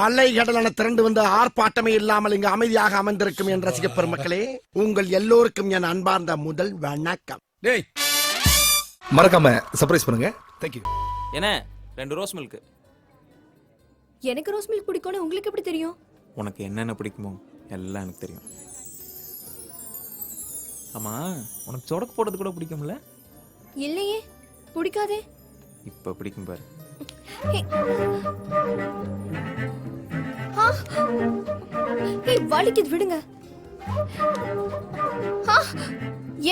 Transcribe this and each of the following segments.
அலை கடலான திரண்டு வந்து ஆர்ப்பாட்டமே இல்லாமல் இங்கு அமைதியாக அமர்ந்திருக்கும் என் ரசிக பெருமக்களே உங்கள் எல்லோருக்கும் என் அன்பார்ந்த முதல் வணக்கம். டேய். மறக்காம சர்ப்ரைஸ் பண்ணுங்க. தேங்க்யூ என்ன? ரெண்டு ரோஸ் மில்க் எனக்கு ரோஸ் மில்க் பிடிக்கும்னு உங்களுக்கு எப்படி தெரியும்? உனக்கு என்னென்ன பிடிக்குமோ எல்லாம் எனக்கு தெரியும். ஆமா உனக்கு சொடக்கு போடுறது கூட பிடிக்கும்ல? இல்லையே பிடிக்காதே. இப்ப பிடிக்கும் பாரு. வலிக்குது விடுங்க!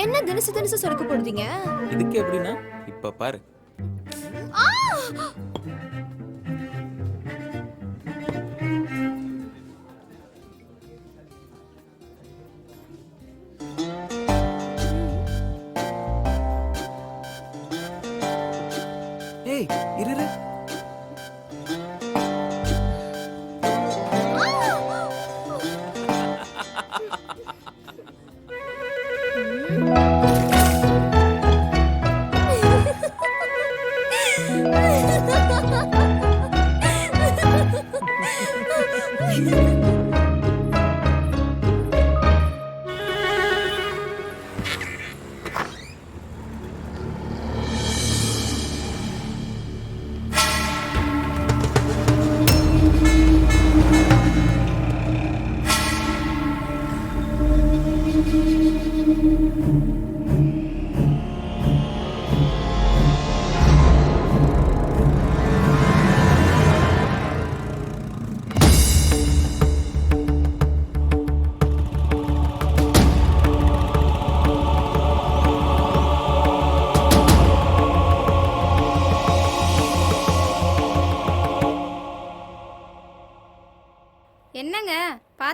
என்ன தினசு தினசு சொடக்கு போடுதீங்க இதுக்கு எப்படின்னா இப்ப பாரு! ஏய் இரு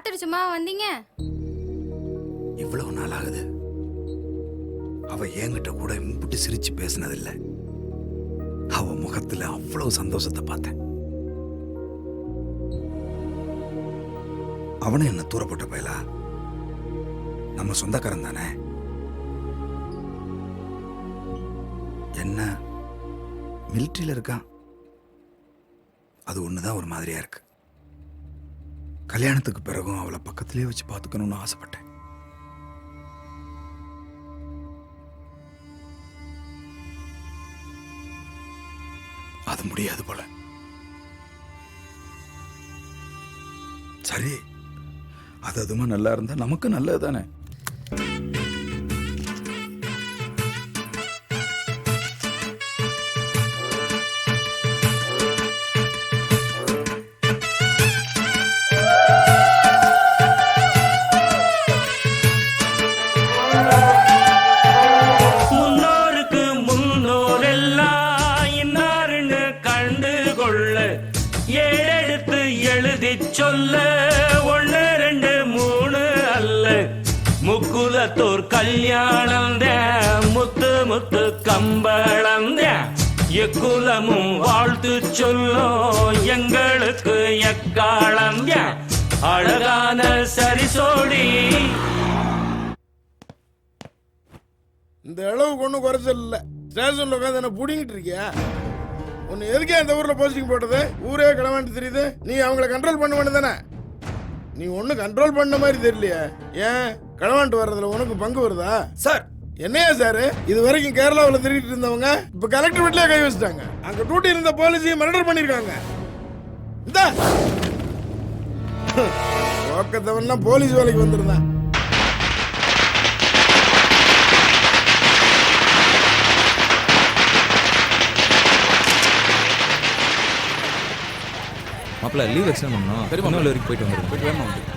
பார்த்துட்டு சும்மா வந்தீங்க? இவ்வளவு நாள் ஆகுது அவ என்கிட்ட கூட இம்புட்டு சிரிச்சு பேசினதில்ல. அவ முகத்துல அவ்வளவு சந்தோஷத்தை பார்த்தேன். அவனும் என்ன தூரப்பட்ட பயலா? நம்ம சொந்தக்காரன் தானே? என்ன மிலிட்ரியில இருக்கான். அது ஒண்ணுதான் ஒரு மாதிரியா இருக்கு. கல்யாணத்துக்கு பிறகும் அவளை பக்கத்திலே வச்சு பார்த்துக்கணும்னு ஆசைப்பட்டேன். அது முடியாது போல. சரி அது அதுமா நல்லா இருந்தா நமக்கு நல்லது தானே கல்யாணம் முத்து முத்து கம்பளம் எக்குலமும் வாழ்த்து சொல்லும் எங்களுக்கு எக்காலம் அழகான சரிசோடி. இந்த அளவுக்கு ஒன்றும் குறைச்சல் இல்லை. ஸ்டேஷன்ல உட்காந்து என்ன புடிங்கிட்டு இருக்கியா? உன்னை எதுக்கே அந்த ஊர்ல போஸ்டிங் போட்டது ஊரே கிளவாண்டு தெரியுது. நீ அவங்கள கண்ட்ரோல் பண்ண வேண்டியதானே நீ ஒன்றும் கண்ட்ரோல் பண்ண மாதிரி தெரியலையே. ஏன்? களவாண்டு வர்றதுல உனக்கு பங்கு வருதா? சார். என்னையா சார்? இது வரைக்கும் கேரளாவில் திருடிட்டு இருந்தவங்க இப்ப கலெக்டர் வீட்லயே கை வச்சுட்டாங்க. அங்க டியூட்டி இருந்த போலீஸையும் மர்டர் பண்ணிருக்காங்க. இந்த. ஓக்கத்தவன்லாம் போலீஸ் வேலைக்கு வந்திருந்தான் மாப்பிள்ள லீவ் எக்ஸ்டெண்ட் பண்ணணும். திருநெல்வேலி வரைக்கும் போயிட்டு வந்துருங்க. போயிட்டு வேணுமா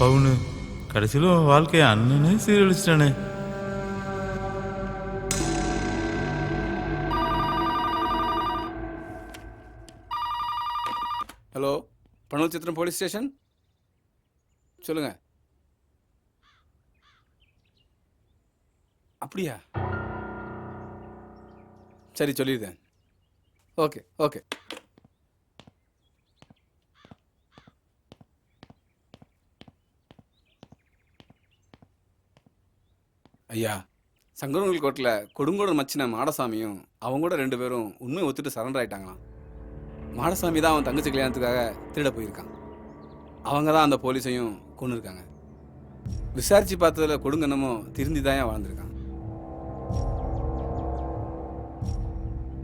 பவுனு. கடைசியில் உன் வாழ்க்கையை அண்ணனே சீரழிச்சிட்டானே. ஹலோ பனூர் சித்திரம் போலீஸ் ஸ்டேஷன்? சொல்லுங்க. அப்படியா? சரி சொல்லிடுறேன் ஓகே ஓகே. ஐயா சங்கரங்கல் கோட்டில் கொடுங்கோடு மச்சின மாடசாமியும் அவங்க கூட ரெண்டு பேரும் உண்மையை ஒத்துட்டு சரண்டர் ஆயிட்டாங்களாம். மாடசாமி தான் அவன் தங்கச்சி கல்யாணத்துக்காக திருட போயிருக்கான். அவங்க தான் அந்த போலீஸையும் கொண்டு இருக்காங்க விசாரிச்சு பார்த்ததில் கொடுங்கன்னமோ திருந்தி தான் வாழ்ந்திருக்கான்.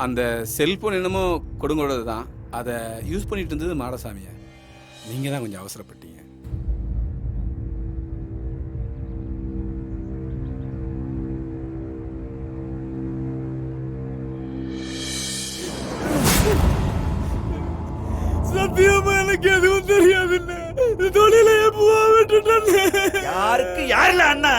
அந்த செல்ஃபோன் என்னமோ கொடுங்கோடது தான். அதை யூஸ் பண்ணிட்டு இருந்தது மாடசாமியை. நீங்கள் தான் கொஞ்சம் அவசரப்பட்டீங்க. எனக்கு எதுவும் தெரியாதுன்னு தொழில எப்போ விட்டுட்டேன் யாருக்கு யாருல அண்ணா?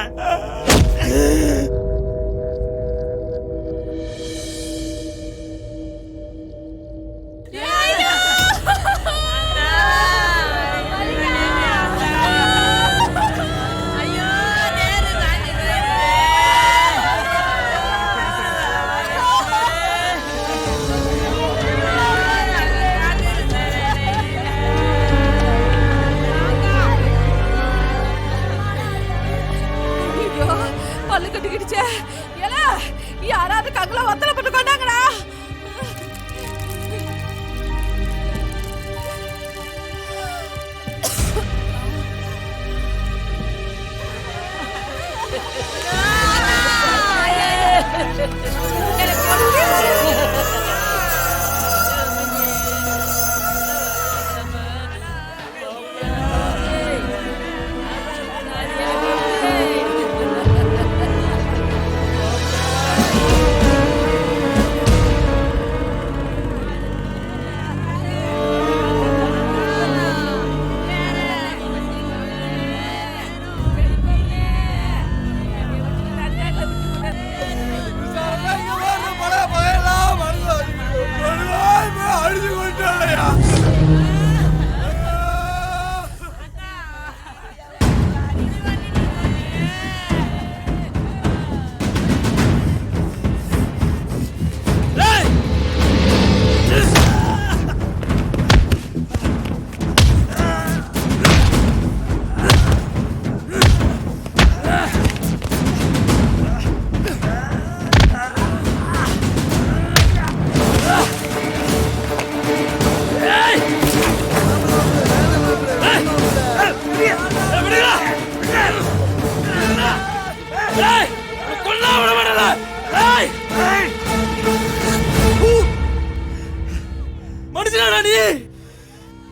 மனுஷனா நீ?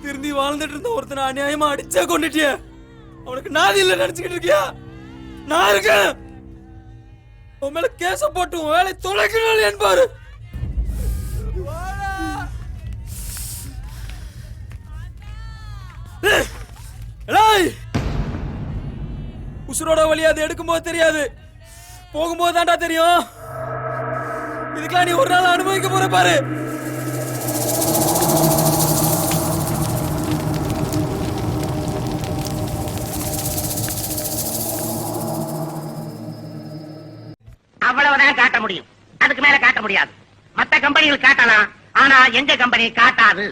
திருந்தி வாழ்ந்துட்டு இருந்த ஒருத்தனை அநியாயமா அடிச்சே கொண்டுட்டிய அவனுக்கு நாதி இல்ல நினைச்சுக்கிட்டு இருக்கியா? நான் இருக்கேன். உன் மேல கேச போட்டு உன் வேலை தொலைக்கணும் என்பாரு உசுரோட வழி அது எடுக்கும்போது தெரியாது. போகும்போது தான்டா தெரியும். இதுக்கெல்லாம் நீ ஒரு நாள் அனுபவிக்க போற பாரு. அவ்வளவுதான் காட்ட முடியும். அதுக்கு மேல காட்ட முடியாது. மத்த கம்பெனிகள் காட்டலாம். ஆனா எங்க கம்பெனி காட்டாது.